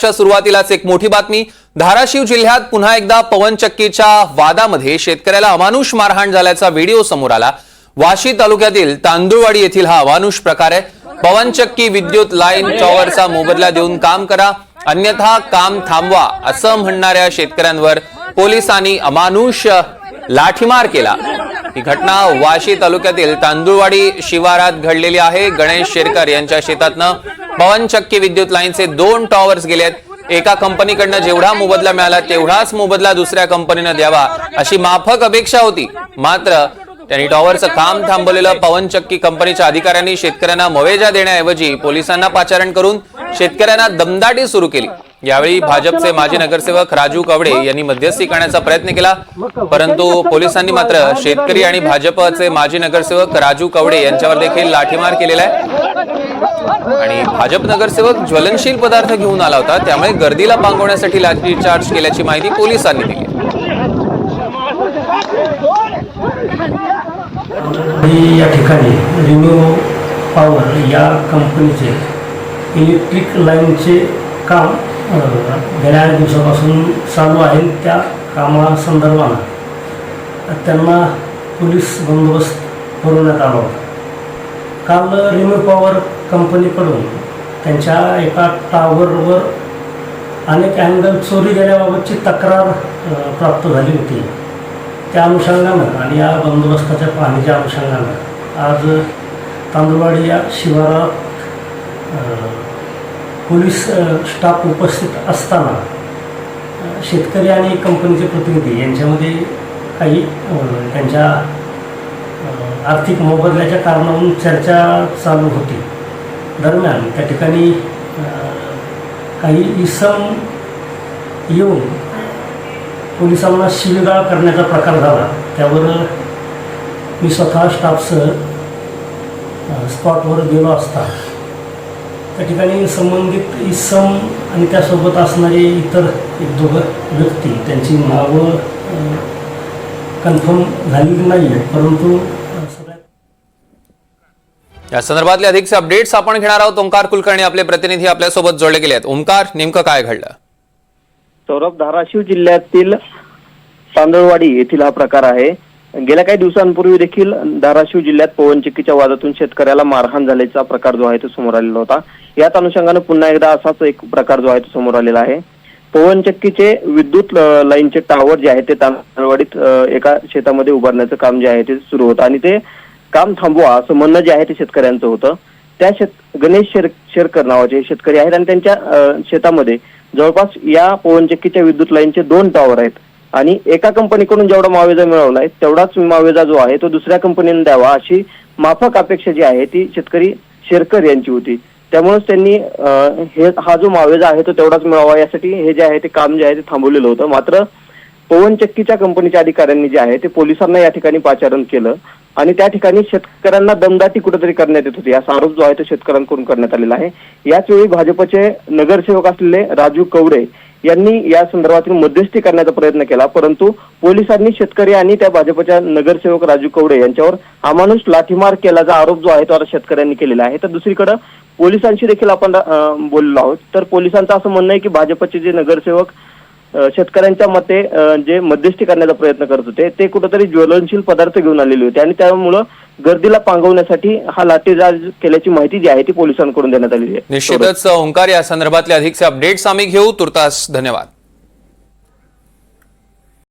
च्या सुरुवातीलाच एक मोठी बातमी. धाराशिव जिल्ह्यात पुन्हा एकदा पवनचक्कीच्या वादामध्ये शेतकऱ्याला अमानुष मारहाण झाल्याचा व्हिडिओ समोर आला. वाशी तालुक्यातील तांदुळवाडी येथील हा अमानुष प्रकार आहे. पवनचक्की विद्युत लाईन टॉवरचा मोबदला देऊन काम करा. अन्यथा काम थांबवा असं म्हणणाऱ्या शेतकऱ्यांवर पोलिसांनी अमानुष लाठीमार केला. ही घटना वाशी तालुक्यातील तांदुळवाडी शिवारात घडलेली आहे. गणेश शेरकर यांच्या शेतातनं. पवनचक्की विद्युत लाईनचे दोन टॉवर्स गेलेत एका कंपनीकडनं जेवढा मोबदला मिळाला तेवढाच मोबदला दुसऱ्या कंपनीनं द्यावा अशी माफक अपेक्षा होती. मात्र त्यांनी टॉवरचं काम थांबवलेलं पवनचक्की कंपनीच्या अधिकाऱ्यांनी शेतकऱ्यांना मवेजा देण्याऐवजी पोलिसांना पाचारण करून शेतकऱ्यांना दमदाटी सुरू केली. यावेळी भाजपचे माजी नगरसेवक राजू कवडे यांनी मध्यस्थी करण्याचा प्रयत्न केला. परंतु पोलिसांनी मात्र शेतकरी आणि भाजपचे माजी नगरसेवक राजू कवडे यांच्यावर देखील लाठीमार केलेला आहे. आणि भाजप नगरसेवक ज्वलनशील पदार्थ घेऊन आला होता त्यामुळे गर्दीला पांगवण्यासाठी लाठीचार्ज केल्याची माहिती पोलिसांनी दिली. या ठिकाणी रिन्यू पॉवर या कंपनीचे इलेक्ट्रिक लाईनचे काम गेल्या दिवसापासून चालू आहे त्या कामासंदर्भानं त्यांना पोलीस बंदोबस्त पुरवण्यात आला होता. काल रिन्यू पॉवर कंपनीकडून त्यांच्या एका टावरवर अनेक अँगल चोरी गेल्याबाबतची तक्रार प्राप्त झाली होती. त्या अनुषंगानं आणि या बंदोबस्ताच्या पाहणीच्या अनुषंगानं आज तांदुळवाडी या शिवारात पोलीस स्टाफ उपस्थित असताना शेतकरी आणि कंपनीचे प्रतिनिधी यांच्यामध्ये काही त्यांच्या आर्थिक मोबदल्याच्या कारणावरून चर्चा चालू होती. दरम्यान त्या ठिकाणी काही इसम येऊन पोलिसांना शिवीगाळ करण्याचा प्रकार झाला. त्यावर मी स्वतः स्टाफसह स्पॉटवर गेलो असता. त्या ठिकाणी संबंधित इसम आणि त्यासोबत असणारे इतर एक दोघं व्यक्ती त्यांची नावं कन्फर्म झालेली नाही आहेत परंतु या संदर्भातले अधिकचे अपडेट्स आपण घेणार आहोत. ओंकार कुलकर्णी आपले प्रतिनिधी आपल्यासोबत जोडले गेले आहेत. ओंकार नेमकं काय घडलं? सौरभ धाराशिव जिल्ह्यातील तांदळवाडी येथील हा प्रकार आहे. गेल्या काही दिवसांपूर्वी देखील धाराशिव जिल्ह्यात पवनचक्कीच्या वादातून शेतकऱ्याला मारहाण झाल्याचा प्रकार जो आहे तो समोर आलेला होता. याच अनुषंगानं पुन्हा एकदा असाच एक प्रकार जो आहे तो समोर आलेला आहे. पवनचक्कीचे विद्युत लाईनचे टावर जे आहे ते तांदळवाडीत एका शेतामध्ये उभारण्याचं काम जे आहे ते सुरू होतं. आणि ते काम थांबवा असं म्हणणं जे आहे ते शेतकऱ्यांचं होतं. त्या शेत गणेश शेर शेरकर नावाचे शेतकरी आहेत आणि त्यांच्या शेतामध्ये जवळपास या पवनचक्कीच्या विद्युत लाईनचे दोन टॉवर आहेत. आणि एका कंपनीकडून जेवढा मावेजा मिळवलाय तेवढाच मावेजा जो आहे तो दुसऱ्या कंपनीने द्यावा अशी माफक अपेक्षा जी आहे ती शेतकरी शेरकर यांची होती. त्यामुळेच त्यांनी हे हा जो मावेजा आहे तो तेवढाच मिळावा. यासाठी हे जे आहे ते काम जे आहे ते थांबवलेलं होतं. मात्र पवनचक्कीच्या कंपनीच्या अधिकाऱ्यांनी जे आहे ते पोलिसांना या ठिकाणी पाचारण केलं आणि त्या ठिकाणी शेतकऱ्यांना दमदाटी कुठेतरी करण्यात येत होती. असा आरोप जो आहे तो शेतकऱ्यांकडून करण्यात आलेला आहे. याच वेळी भाजपचे नगरसेवक असलेले राजू कवडे यांनी या संदर्भातील मध्यस्थी करण्याचा प्रयत्न केला. परंतु पोलिसांनी शेतकरी आणि त्या भाजपच्या नगरसेवक राजू कवडे यांच्यावर अमानुष लाठीमार केल्याचा आरोप जो आहे तो आता शेतकऱ्यांनी केलेला आहे. तर दुसरीकडे पोलिसांशी देखील आपण बोललो आहोत. तर पोलिसांचं असं म्हणणं आहे की भाजपचे जे नगरसेवक शेतकऱ्यांच्या मते जे मध्यस्थी करण्याचा प्रयत्न करत होते ते कुठेतरी ज्वलनशील पदार्थ घेऊन आलेले होते आणि त्यामुळं गर्दीला पांगवण्यासाठी हा लाठीचार्ज केल्याची माहिती जी आहे ती पोलिसांकडून देण्यात आलेली आहे. निश्चितच ओंकार या संदर्भातले अधिकचे अपडेट्स आम्ही घेऊ. तुर्तास धन्यवाद.